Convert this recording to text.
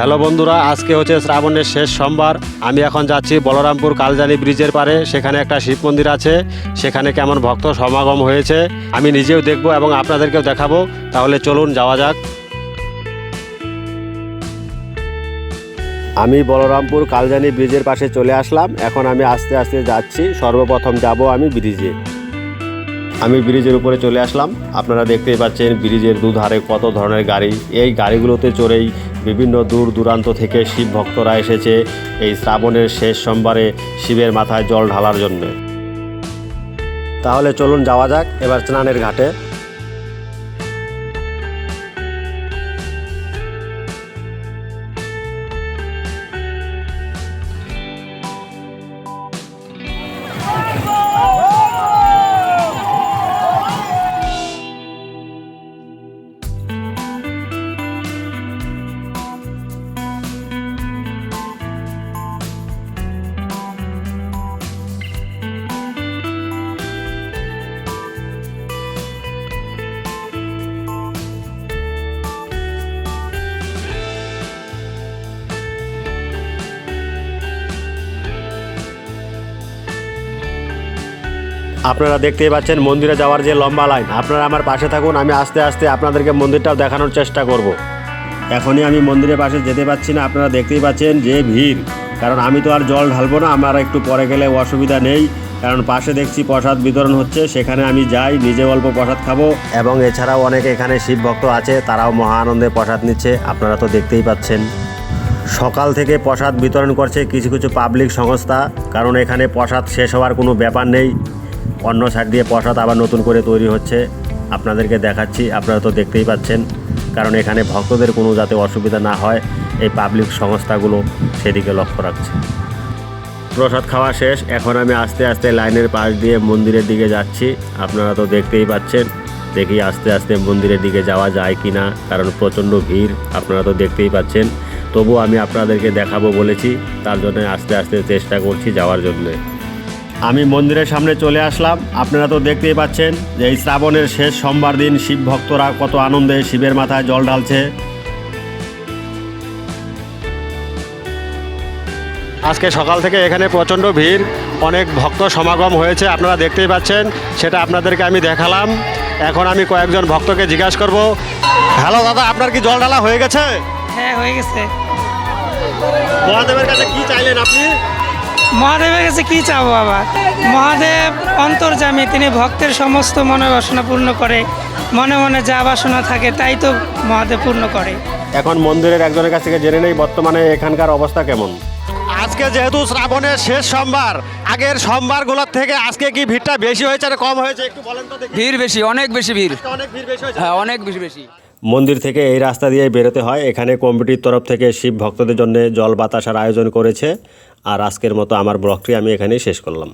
Hello বন্ধুরা, আজকে হচ্ছে শ্রাবণের শেষ সোমবার। আমি এখন যাচ্ছি বলরামপুর কালজানি ব্রিজের পারে, সেখানে একটা শিব মন্দির আছে, সেখানে কেমন ভক্ত সমাগম হয়েছে, আমি নিজেও দেখব এবং আপনাদেরকেও দেখাবো, তাহলে চলুন যাওয়া যাক। আমি বলরামপুর কালজানি ব্রিজের পাশে চলে আসলাম, এখন আমি আস্তে আস্তে যাচ্ছি, সর্বপ্রথম যাব আমি ব্রিজে। আমি ব্রিজের উপরে চলে আসলাম, আপনারা দেখতেই পাচ্ছেন ব্রিজের দুধারে কত ধরনের গাড়ি, এই গাড়িগুলোতে চড়েই বিভিন্ন দূর দূরান্ত থেকে শিব ভক্তরা এসেছে এই শ্রাবণের শেষ সোমবারে শিবের মাথায় জল ঢালার জন্য। তাহলে চলুন যাওয়া যাক, এবার স্নানের ঘাটে। আপনারা দেখতেই পাচ্ছেন মন্দিরে যাওয়ার যে লম্বা লাইন। আপনারা আমার পাশে থাকুন, আমি আস্তে আস্তে আপনাদেরকে মন্দিরটাও দেখানোর চেষ্টা করব। এখনই আমি মন্দিরের পাশে যেতে পারছি না, আপনারা দেখতেই পাচ্ছেন যে ভিড়। কারণ আমি তো আর জল ঢালবো না, আমার একটু পরে গেলে অসুবিধা নেই। কারণ পাশে দেখছি প্রসাদ বিতরণ হচ্ছে, সেখানে আমি যাই, নিজে অল্প প্রসাদ খাব। এবং এছাড়াও অনেক এখানে শিব ভক্ত আছে, তারাও মহা আনন্দে প্রসাদ নিচ্ছে, আপনারা তো দেখতেই পাচ্ছেন। সকাল থেকে প্রসাদ বিতরণ করছে কিছু কিছু পাবলিক সংস্থা, কারণ এখানে প্রসাদ শেষ হওয়ার কোনো ব্যাপার নেই। অন্য সাইড দিয়ে প্রসাদ আবার নতুন করে তৈরি হচ্ছে। আপনাদেরকে দেখাচ্ছি, আপনারা তো দেখতেই পাচ্ছেন। কারণ এখানে ভক্তদের কোনো যাতে অসুবিধা না হয়, এই পাবলিক সংস্থাগুলো সেদিকে লক্ষ্য রাখছে। প্রসাদ খাওয়া শেষ, এখন আমি আস্তে আস্তে লাইনের পাশ দিয়ে মন্দিরের দিকে যাচ্ছি। আপনারা তো দেখতেই পাচ্ছেন, দেখি আস্তে আস্তে মন্দিরের দিকে যাওয়া যায় কি না কারণ প্রচণ্ড ভিড়, আপনারা তো দেখতেই পাচ্ছেন। তবু আমি আপনাদেরকে দেখাবো বলেছি, তার জন্য আস্তে আস্তে চেষ্টা করছি যাওয়ার জন্যে। আমি মন্দিরের সামনে চলে আসলাম। আপনারা তো দেখতেই পাচ্ছেন যে এই শ্রাবণের শেষ সোমবার দিন শিব ভক্তরা কত আনন্দে শিবের মাথায় জল ঢালছে। আজকে সকাল থেকে এখানে প্রচণ্ড ভিড় অনেক ভক্ত সমাগম হয়েছে আপনারা দেখতেই পাচ্ছেন সেটা আপনাদেরকে আমি দেখালাম। এখন আমি কয়েকজন ভক্তকে জিজ্ঞাসা করব হ্যালো দাদা আপনার কি জল ঢালা হয়ে গেছে? হ্যাঁ হয়ে গেছে। মহাদেবের কাছে কি চাইলেন আপনি? মহাদেবের কাছে কি চাবো বাবা? মহাদেব অন্তর্জামী তিনি ভক্তের সমস্ত মনের বাসনা পূর্ণ করে মনে মনে যা বাসনা থাকে তাই তো মহাদেব পূর্ণ করে। এখন মন্দিরের একজনের কাছ থেকে জেনে নেই বর্তমানে এখানকার অবস্থা কেমন? আজকে যেহেতু শ্রাবণের শেষ সোমবার আগের সোমবারগুলোর থেকে আজকে কি ভিড়টা বেশি হয়েছে আর কম হয়েছে একটু বলেন তো দেখি। ভিড় বেশি অনেক বেশি ভিড়। অনেক ভিড় বেশি হয়েছে। হ্যাঁ অনেক বেশি বেশি। মন্দির থেকে এই রাস্তা দিয়ে বেরোতে হয়। এখানে কমিটির তরফ থেকে শিব ভক্তদের জন্য জল বাতাসার আয়োজন করেছে। আর আজকের মতো আমার ব্লগটি আমি এখানেই শেষ করলাম।